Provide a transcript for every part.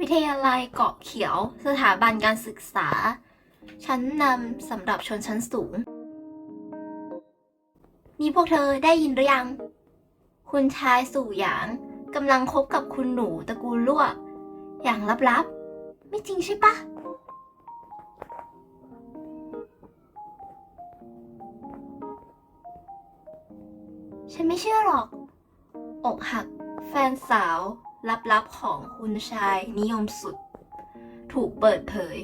วิทยาลัยเกาะเขียว สถาบันการศึกษา ชั้นนำสำหรับชนชั้นสูง นี่พวกเธอได้ยินหรือยัง คุณชายสู่หยางกำลังคบกับคุณหนูตระกูลลวกอย่างลับๆ ไม่จริงใช่ปะฉันไม่เชื่อหรอก อกหัก แฟนสาว ลับๆของคุณชายนิยมสุด ถูกเปิดเผย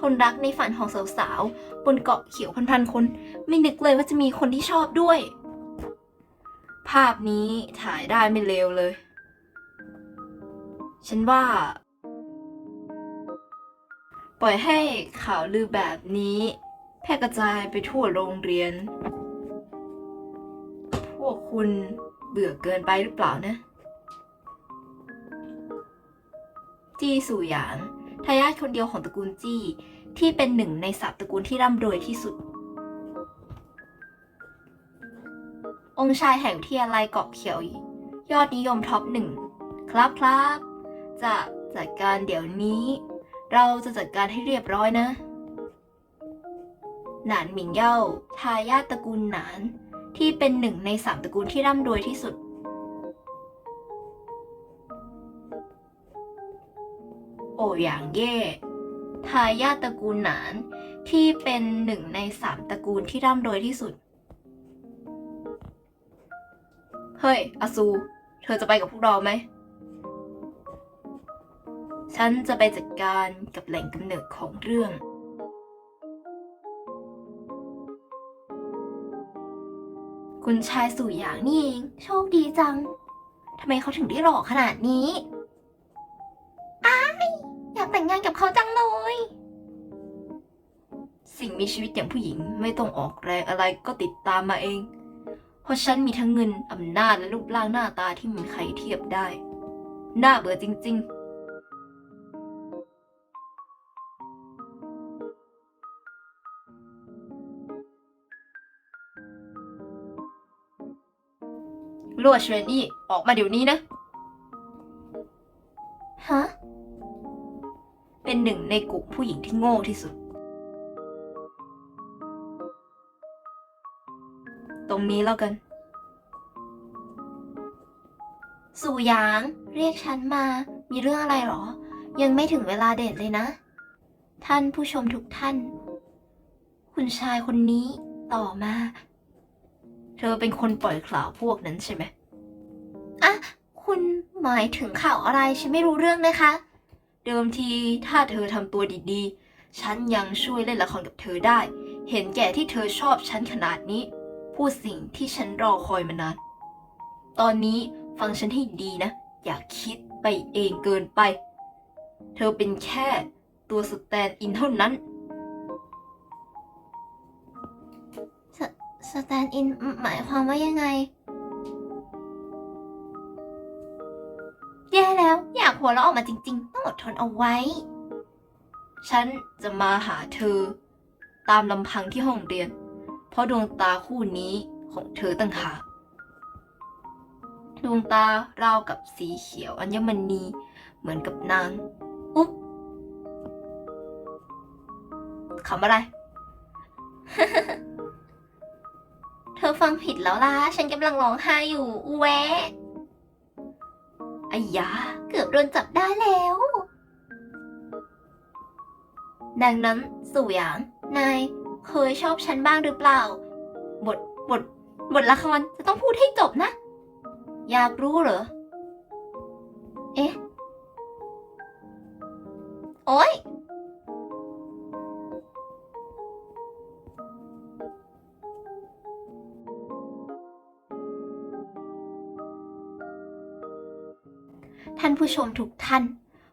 คนรักในฝันของสาวๆบนเกาะเขียวพันๆคน ไม่นึกเลยว่าจะมีคนที่ชอบด้วย ภาพนี้ถ่ายได้ไม่เลวเลย ฉันว่า ปล่อยให้ข่าวลือแบบนี้ แพร่กระจายไปทั่วโรงเรียน พวกคุณเบื่อเกินไปหรือเปล่านะ จี้สู่หยางทายาทคนเดียวของตระกูลจี้ ที่เป็นหนึ่งในสับตระกูลที่ร่ำรวยที่สุด องค์ชายแห่งวิทยาลัยเกาะเขียว ยอดนิยมท็อปหนึ่งครับครับจะจัดการเดี๋ยวนี้ เราจะจัดการให้เรียบร้อยนะ หนานหมิงเย่าทายาทตระกูลหนาน ที่เป็นหนึ่งในสามตระกูลที่ร่ำรวยที่สุด โอหยางเย่ทายาทตระกูลหนานที่เป็นหนึ่งในสามตระกูลที่ร่ำรวยที่สุด เฮ้ย อาซู เธอจะไปกับพวกเราไหม ฉันจะไปจัดการกับแหล่งกำเนิดของเรื่องคุณชายสู่หยางนี่เอง โชคดีจัง ทำไมเขาถึงได้หล่อขนาดนี้ากแต่งงานกับเขาจังเลย สิ่งมีชีวิตอย่างผู้หญิงไม่ต้องออกแรงอะไรก็ติดตามมาเอง เพราะฉันมีทั้งเงินอำนาจและรูปร่างหน้าตาที่ไมมีใครเทียบได้น่าเบื่อจริง ๆลัวเชนนี่ออกมาเดี๋ยวนี้นะ หนึ่งในกลุ่มผู้หญิงที่โง่ที่สุด ตรงนี้แล้วกัน สู่หยาง เรียกฉันมา มีเรื่องอะไรหรอ ยังไม่ถึงเวลาเดทเลยนะ ท่านผู้ชมทุกท่าน คุณชายคนนี้ต่อมา เธอเป็นคนปล่อยข่าวพวกนั้นใช่ไหม อะ คุณหมายถึงข่าวอะไร ฉันไม่รู้เรื่องนะคะ เดิมทีถ้าเธอทำตัวดีๆ ฉันยังช่วยเล่นละครกับเธอได้ เห็นแก่ที่เธอชอบฉันขนาดนี้ พูดสิ่งที่ฉันรอคอยมานาน ตอนนี้ฟังฉันให้ดีนะ อย่าคิดไปเองเกินไป เธอเป็นแค่ตัวสแตนด์อินเท่านั้นสแตนด์อินหมายความว่ายังไง แล้วอยากหัวเราะออกมาจริง ๆ ต้องอดทนเอาไว้ ฉันจะมาหาเธอ ตามลำพังที่ห้องเรียน เพราะดวงตาคู่นี้ของเธอตั้งหากดวงตาราวกับสีเขียวอัญมณีเหมือนกับนางอุ๊บคำอะไร เธอฟังผิดแล้วล่ะ ฉันกำลังร้องไห้อยู่อแวะ อ้ยา เกือบโดนจับได้แล้ว ดังนั้นสู่หยาง นายเคยชอบฉันบ้างหรือเปล่า บท บท บทละครจะต้องพูดให้จบนะ อยากรู้เหรอ เอ๊ะ โอ๊ย ผู้ชมทุกท่าน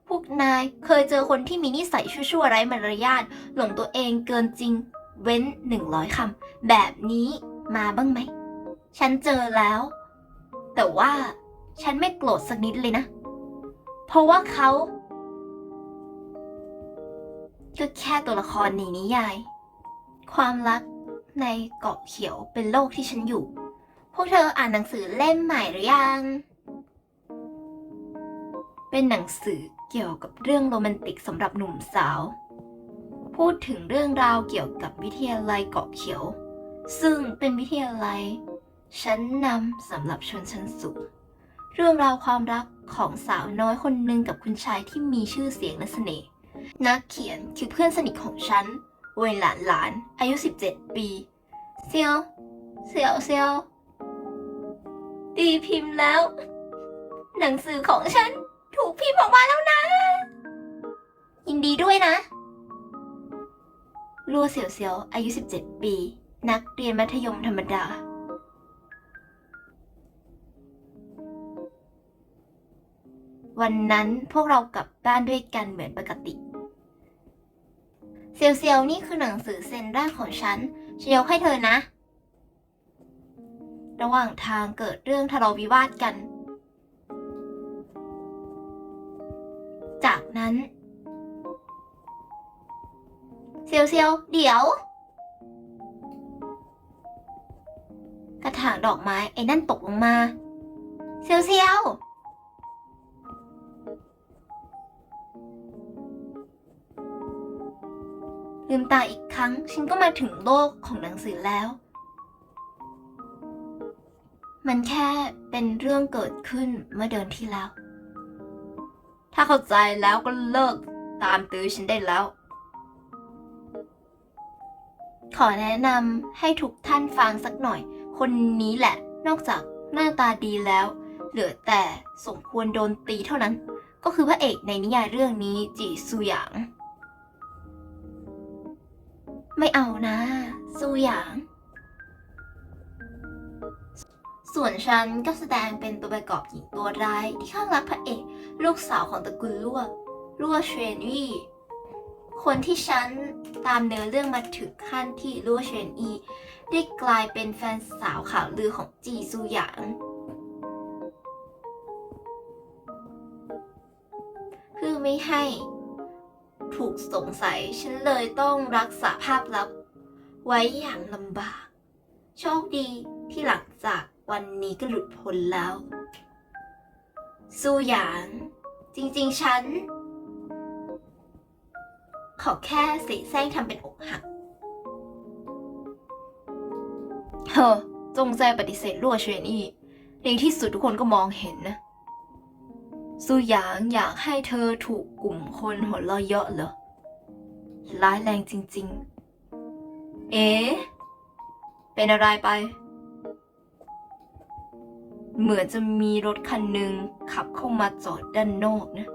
พวกนายเคยเจอคนที่มีนิสัยชั่วๆไร้มารยาทหลงตัวเองเกินจริง เว้นหนึ่งร้อยคำแบบนี้มาบ้างไหม ฉันเจอแล้ว แต่ว่าฉันไม่โกรธสักนิดเลยนะ เพราะว่าเขาก็แค่ตัวละครในนิยาย ความรักในเกาะเขียวเป็นโลกที่ฉันอยู่ พวกเธออ่านหนังสือเล่มใหม่หรือยัง เป็นหนังสือเกี่ยวกับเรื่องโรแมนติกสำหรับหนุ่มสาว พูดถึงเรื่องราวเกี่ยวกับวิทยาลัยเกาะเขียว ซึ่งเป็นวิทยาลัย ชั้นนำสำหรับชนชั้นสูง เรื่องราวความรักของสาวน้อยคนหนึ่งกับคุณชายที่มีชื่อเสียงและเสน่ห์นักเขียนคือเพื่อนสนิทของฉันเวยหลานหลาน อายุ 17 ปีเซียวเซียวเซียวตีพิมพ์แล้ว หนังสือของฉัน ถูกพิมพ์ออกมาแล้วนะ ยินดีด้วยนะ ลัวเสี่ยวเซียวอายุ 17 ปี นักเรียนมัธยมธรรมดา วันนั้นพวกเรากลับบ้านด้วยกันเหมือนปกติ เซียวเซียวนี่คือหนังสือเซ็นแรกของฉันฉันยกให้เธอนะ ระหว่างทางเกิดเรื่องทะเลาะวิวาทกัน เซียวเซียวเดี๋ยว กระถางดอกไม้ไอ้นั่นตกลงมา เซียวเซียวลืมตาอีกครั้ง ฉันก็มาถึงโลกของหนังสือแล้ว มันแค่เป็นเรื่องเกิดขึ้นเมื่อเดือนที่แล้ว ถ้าเข้าใจแล้วก็เลิกตามตื้อฉันได้แล้ว ขอแนะนำให้ทุกท่านฟังสักหน่อย คนนี้แหละ นอกจากหน้าตาดีแล้ว เหลือแต่สมควรโดนตีเท่านั้น ก็คือพระเอกในนิยายเรื่องนี้จีซูหยาง ไม่เอานะซูหยาง ส่วนฉันก็แสดงเป็นตัวประกอบหญิงตัวร้ายที่ข้างรักพระเอกลูกสาวของตระกูลลั่วลั่วเชนวี่คนที่ฉันตามเนื้อเรื่องมาถึงขั้นที่ลั่วเชนอีได้กลายเป็นแฟนสาวข่าวลือของจีซูหยางเพื่อไม่ให้ถูกสงสัยฉันเลยต้องรักษาภาพลับ ไว้อย่างลำบาก โชคดีที่หลังจาก วันนี้ก็หลุดพ้นแล้ว สู้หยาง จริงๆ ฉัน ขอแค่เสแสร้งทำเป็นอกหัก เฮ้อจงใจปฏิเสธรั่วเชนอี้ในที่สุดทุกคนก็มองเห็นนะ สู้หยางอยากให้เธอถูกกลุ่มคนหัวเราะเยาะเหรอ ร้ายแรงจริง ๆ เอ๊เป็นอะไรไป เหมือนจะมีรถคันหนึ่งขับเข้ามาจอดด้านนอกนะ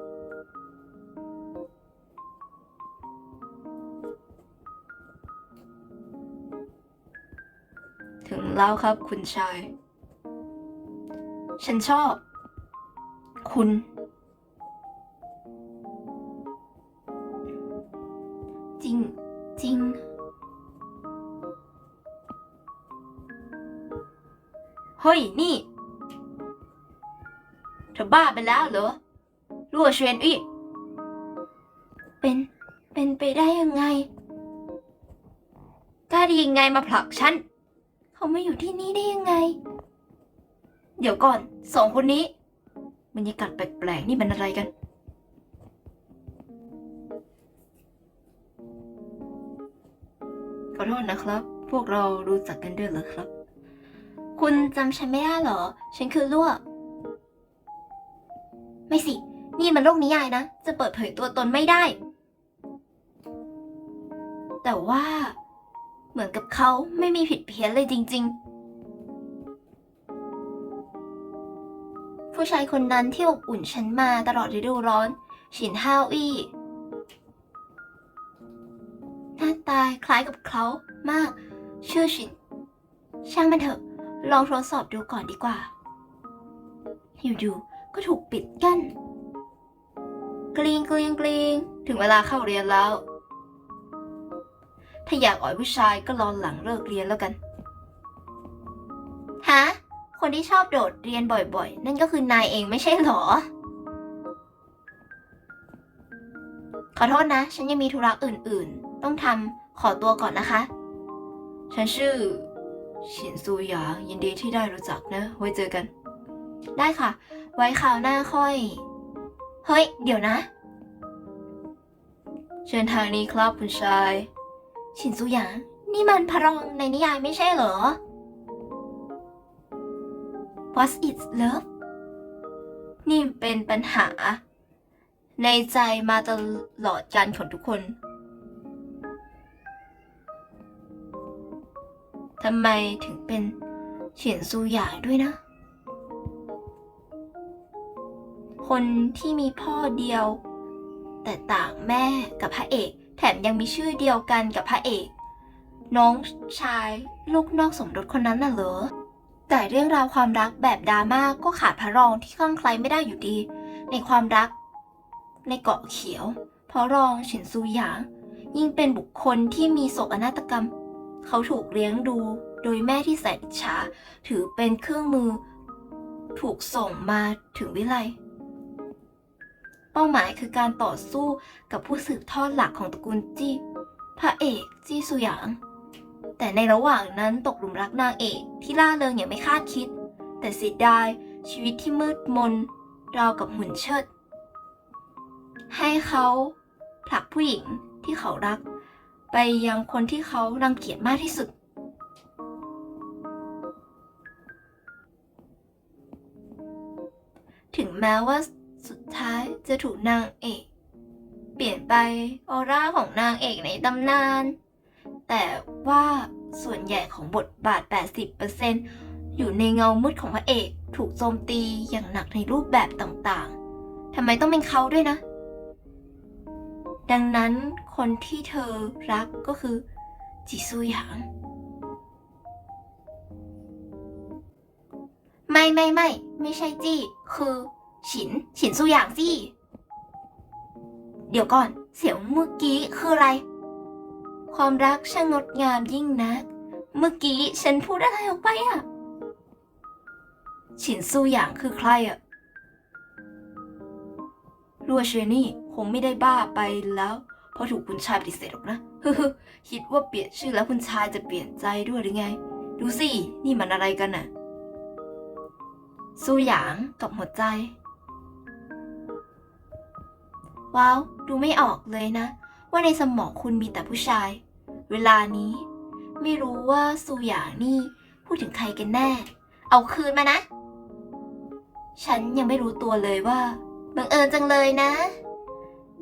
ถึงแล้วครับคุณชาย ฉันชอบ คุณ จริง จริงเฮ้ย นี่ ธอบ้าไปแล้วเหรอรั่วเชวนอีเป็น เป็นไปได้ยังไงกล้าได้ยังไงมาผลักฉัน เขาไม่อยู่ที่นี่ได้ยังไง เดี๋ยวก่อนสองคนนี้บรรยากาศแปลกๆนี่มันอะไรกัน ขอโทษนะครับ พวกเรารู้จักกันด้วยเหรอครับ คุณจำฉันไม่ได้เหรอ ฉันคือลั่ว นี่มันโลกนิยายนะ จะเปิดเผยตัวตนไม่ได้ แต่ว่า เหมือนกับเขาไม่มีผิดเพี้ยนเลยจริง ๆ ผู้ชายคนนั้นที่อบอุ่นฉันมาตลอดฤดูร้อน ฉินฮาวอี้หน้าตาคล้ายกับเขามาก ชื่อฉิน ช่างมันเถอะ ลองทดสอบดูก่อนดีกว่า อยู่ๆก็ถูกปิดกั้น กลีงกลีงกลีงถึงเวลาเข้าเรียนแล้ว ถ้าอยากอ่อยผู้ชายก็รอหลังเลิกเรียนแล้วกัน ฮะ คนที่ชอบโดดเรียนบ่อยๆ นั่นก็คือนายเองไม่ใช่หรอ ขอโทษนะ ฉันยังมีธุระอื่นๆ ต้องทำขอตัวก่อนนะคะ ฉันชื่อฉินซูหยางยินดีที่ได้รู้จักนะ ไว้เจอกัน ได้ค่ะ ไว้คราวหน้าค่อย เฮ้ย เดี๋ยวนะ เชิญทางนี้ครับคุณชาย ชินซูหยาง นี่มันพระรองในนิยายไม่ใช่เหรอ What is love นี่เป็นปัญหา ในใจมาตลอดการของทุกคน ทำไมถึงเป็นเฉียนซูหยางด้วยนะ คนที่มีพ่อเดียว แต่ต่างแม่กับพระเอก แถมยังมีชื่อเดียวกันกับพระเอก น้องชายลูกนอกสมรสคนนั้นน่ะเหรอแต่เรื่องราวความรักแบบดราม่าก็ขาดพระรองที่คลั่งไคล้ไม่ได้อยู่ดี ในความรัก ในเกาะเขียวพระรองฉินซูหยาง ยิ่งเป็นบุคคลที่มีโศกนาฏกรรม เขาถูกเลี้ยงดูโดยแม่ที่แสนฉาถือเป็นเครื่องมือ ถูกส่งมาถึงวิไล เป้าหมายคือการต่อสู้กับผู้สืบทอดหลักของตระกูลจี้ พระเอกจี้สุหยาง แต่ในระหว่างนั้นตกหลุมรักนางเอกที่ล่าเริงอย่างไม่คาดคิด แต่เสียดายชีวิตที่มืดมนราวกับหุ่นเชิด ให้เขาผลักผู้หญิงที่เขารัก ไปยังคนที่เขารังเกียจมากที่สุดถึงแม้ว่าสุดท้าย จะถูกนางเอก เปลี่ยนไปออร่าของนางเอกในตำนาน แต่ว่าส่วนใหญ่ของบทบาท 80%อยู่ในเงามืดของพระเอกถูกโจมตีอย่างหนักในรูปแบบต่างๆ ทำไมต้องเป็นเขาด้วยนะ ดังนั้นคนที่เธอรักก็คือ จิซูหยาง ไม่ไม่ไม่ไม่ใช่จี้ คือ ฉิน ฉินซูหยางจี้เดี๋ยวก่อน เสียงเมื่อกี้คืออะไร ความรักช่างงดงามยิ่งนัก เมื่อกี้ฉันพูดอะไรออกไปอะฉินซูหยางคือใครอะรัวเชนี่คงไม่ได้บ้าไปแล้ว เพราะถูกคุณชายปฏิเสธหรอกนะฮึฮึคิดว่าเปลี่ยนชื่อแล้วคุณชายจะเปลี่ยนใจด้วยหรือไง ดูสิ นี่มันอะไรกันน่ะ สู้หยางกับหัวใจ ว้าว ดูไม่ออกเลยนะ ว่าในสมองคุณมีแต่ผู้ชาย เวลานี้ ไม่รู้ว่าสูหยางนี่พูดถึงใครกันแน่ เอาคืนมานะ ฉันยังไม่รู้ตัวเลยว่าบังเอิญจังเลยนะ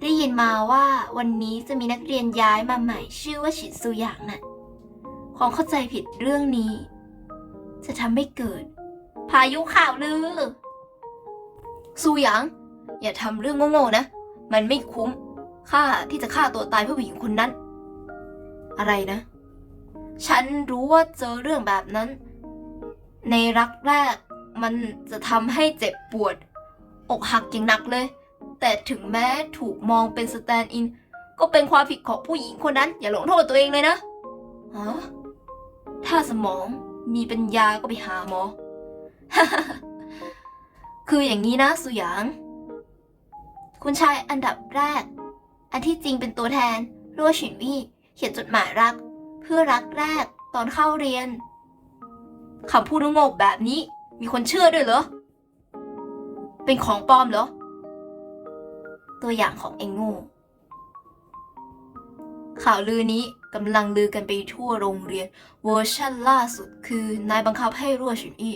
ได้ยินมาว่าวันนี้จะมีนักเรียนย้ายมาใหม่ ชื่อว่าฉินซูหยางน่ะความเข้าใจผิดเรื่องนี้ จะทำให้เกิด พายุข่าวลือ ซูหยาง อย่าทำเรื่องโง่ๆนะ มันไม่คุ้มค่าที่จะฆ่าตัวตายเพื่อผู้หญิงคนนั้น อะไรนะ ฉันรู้ว่าเจอเรื่องแบบนั้น ในรักแรกมันจะทำให้เจ็บปวด อกหักอย่างหนักเลย แต่ถึงแม้ถูกมองเป็นสแตนด์อิน ก็เป็นความผิดของผู้หญิงคนนั้น อย่าหลงโทษตัวเองเลยนะฮะถ้าสมองมีปัญญาก็ไปหาหมอ คืออย่างนี้นะสุยาง คุณชายอันดับแรก อันที่จริงเป็นตัวแทนรั่วฉินวี่เขียนจดหมายรัก เพื่อรักแรกตอนเข้าเรียนคำพูดโงกแบบนี้ มีคนเชื่อด้วยเหรอ เป็นของปลอมเหรอ ตัวอย่างของไอ้โง่ข่าวลือนี้กำลังลือกันไปทั่วโรงเรียน เวอร์ชั่นล่าสุดคือนายบังคับให้รั่วฉินอี้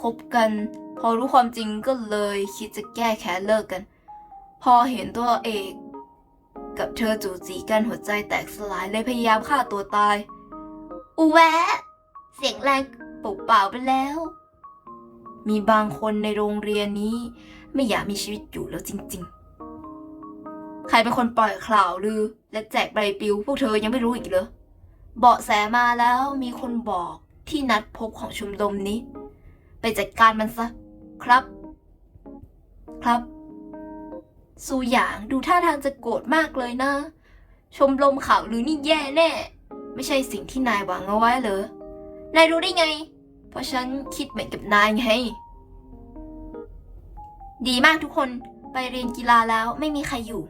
คบกัน พอรู้ความจริงก็เลยคิดจะแก้แค้นเลิกกัน พอเห็นตัวเอก กับเธอจู่จีกันหัวใจแตกสลายเลยพยายามฆ่าตัวตาย อูแวะ เสียงแรงเปล่าๆไปแล้ว มีบางคนในโรงเรียนนี้ ไม่อยากมีชีวิตอยู่แล้วจริง ๆ ใครเป็นคนปล่อยข่าวลือ และแจกใบปลิว พวกเธอยังไม่รู้อีกเหรอ เบาะแสมาแล้วมีคนบอกที่นัดพบของชุมนุมนี้ ไปจัดการมันซะ ครับ ครับ สูหยางดูท่าทางจะโกรธมากเลยนะ ชมรมข่าวลือนี่แย่แน่ ไม่ใช่สิ่งที่นายหวังเอาไว้เหรอ นายรู้ได้ไง เพราะฉันคิดเหมือนกับนายไง ดีมากทุกคนไปเรียนกีฬาแล้วไม่มีใครอยู่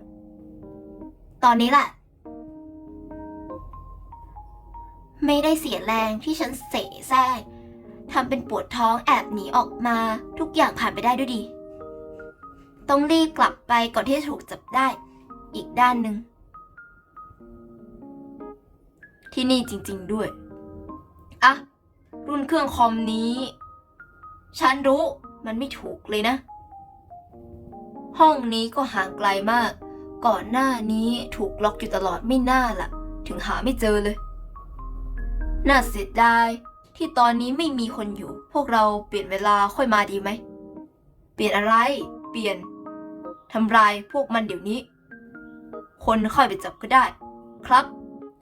ตอนนี้แหละ ไม่ได้เสียแรงที่ฉันเสแสร้งทำเป็นปวดท้องแอบหนีออกมา ทุกอย่างผ่านไปได้ด้วยดี ต้องรีบกลับไปก่อนที่จะถูกจับได้ อีกด้านหนึ่ง ที่นี่จริง ๆด้วย อะ รุ่นเครื่องคอมนี้ ฉันรู้มันไม่ถูกเลยนะ ห้องนี้ก็ห่างไกลมาก ก่อนหน้านี้ถูกล็อกอยู่ตลอดไม่น่าล่ะ ถึงหาไม่เจอเลย น่าเสียดายที่ตอนนี้ไม่มีคนอยู่ พวกเราเปลี่ยนเวลาค่อยมาดีไหม เปลี่ยนอะไร เปลี่ยน ทำลายพวกมันเดี๋ยวนี้ คนค่อยไปจับก็ได้ ครับ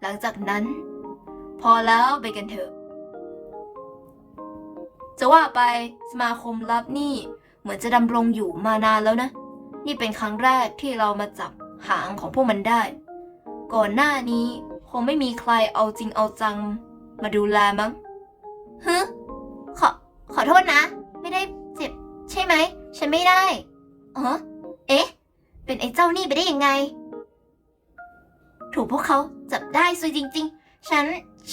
หลังจากนั้น พอแล้วไปกันเถอะ จะว่าไปสมาคมลับนี่เหมือนจะดำรงอยู่มานานแล้วนะ นี่เป็นครั้งแรกที่เรามาจับหางของพวกมันได้ ก่อนหน้านี้คงไม่มีใครเอาจริงเอาจัง มาดูแลมั้งฮึขอขอโทษนะ ไม่ได้เจ็บ ใช่ไหม ฉันไม่ได้อ๋อ เอ๊ะ เป็นไอ้เจ้านี่ไปได้ยังไง ถูกพวกเขาจับได้ซวยจริง ๆ ฉัน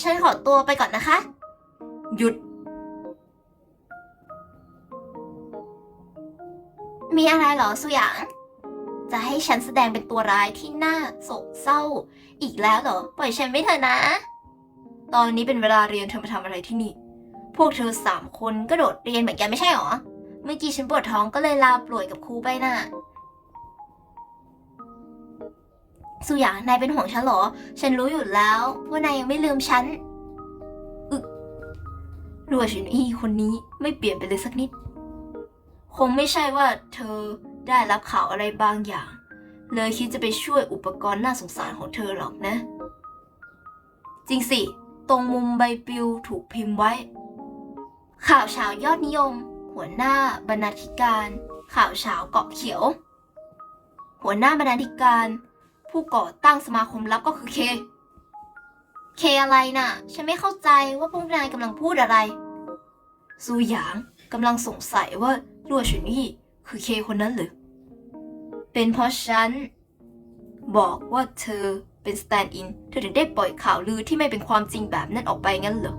ฉันขอตัวไปก่อนนะคะ หยุด มีอะไรเหรอสุหยาง จะให้ฉันแสดงเป็นตัวร้ายที่น่าโศกเศร้า อีกแล้วเหรอ ปล่อยฉันไม่เถอะนะ ตอนนี้เป็นเวลาเรียนเธอมาทำอะไรที่นี่ พวกเธอสามคนก็โดดเรียนเหมือนกันไม่ใช่หรอเมื่อกี้ฉันปวดท้องก็เลยลาป่วยกับครูไปน่ะ สุยานายเป็นห่วงฉันเหรอ ฉันรู้อยู่แล้วว่านายยังไม่ลืมฉันอึรัวชินอี้คนนี้ไม่เปลี่ยนไปเลยสักนิด คงไม่ใช่ว่าเธอได้รับข่าวอะไรบางอย่าง เลยคิดจะไปช่วยอุปกรณ์น่าสงสารของเธอหรอกนะ จริงสิ ตรงมุมใบปลิวถูกพิมพ์ไว้ ข่าวเช้ายอดนิยม หัวหน้าบรรณาธิการ ข่าวเช้าเกาะเขียว หัวหน้าบรรณาธิการ ผู้ก่อตั้งสมาคมลับก็คือเค เคอะไรน่ะ ฉันไม่เข้าใจว่าพวกนายกำลังพูดอะไร ซูหยางกำลังสงสัยว่าลั่วฉุนยี่คือเคคนนั้นหรือ เป็นเพราะฉัน บอกว่าเธอเป็นสแตนด์อิน เธอถึงได้ปล่อยข่าวลือที่ไม่เป็นความจริงแบบนั้นออกไปงั้นเหรอ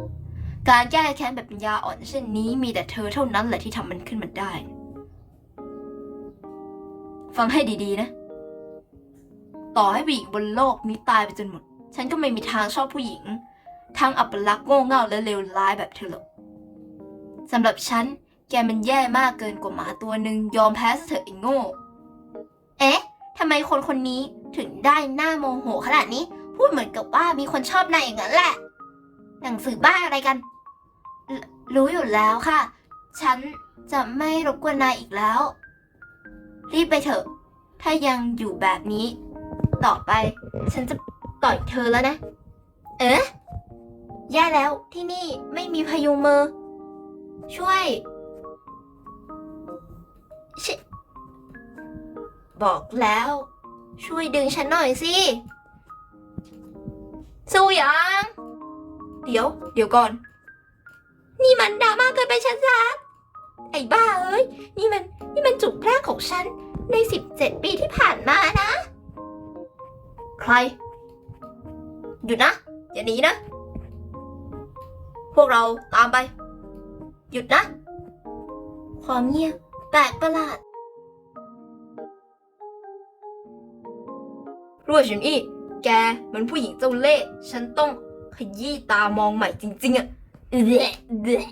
การแก้แค้นแบบปัญญาอ่อนเช่นนี้มีแต่เธอเท่านั้นแหละที่ทำมันขึ้นมาได้ ฟังให้ดีๆนะ ต่อให้ผู้หญิงบนโลกนี้ตายไปจนหมด ฉันก็ไม่มีทางชอบผู้หญิง ทั้งอัปลักษณ์โง่เง่าและเลวร้ายแบบเธอหรอกสำหรับฉัน แกมันแย่มากเกินกว่าหมาตัวหนึ่งยอมแพ้ซะเถอะไอ้โง่ เอ๊ะทำไมคนคนนี้ถึงได้หน้าโมโหขนาดนี้ พูดเหมือนกับว่ามีคนชอบนายอย่างนั้นแหละ หนังสือบ้าอะไรกันรรู้อยู่แล้วค่ะ ฉันจะไม่รบกวนนายอีกแล้ว รีบไปเถอะ ถ้ายังอยู่แบบนี้ ต่อไป ฉันจะต่อยเธอแล้วนะ เอ๊ะแย่แล้วที่นี่ไม่มีพยุงมือ ช่วยชิบอกแล้ว ช่วยดึงฉันหน่อยสิสู้ยังเดี๋ยว เดี๋ยวก่อน นี่มันดราม่าเกินไปชัดๆไอ้บ้าเอ้ย นี่มัน นี่มันจุดแรกของฉัน ในสิบเจ็ดปีที่ผ่านมานะ ใคร หยุดนะ อย่าหนีนะ พวกเราตามไป หยุดนะ ความเงียบแปลกประหลาดรั่วฉินอี้แกเหมือนผู้หญิงเจ้าเล่ห์ฉันต้องขยี้ตามองใหม่จริง ๆอะเดะเดะ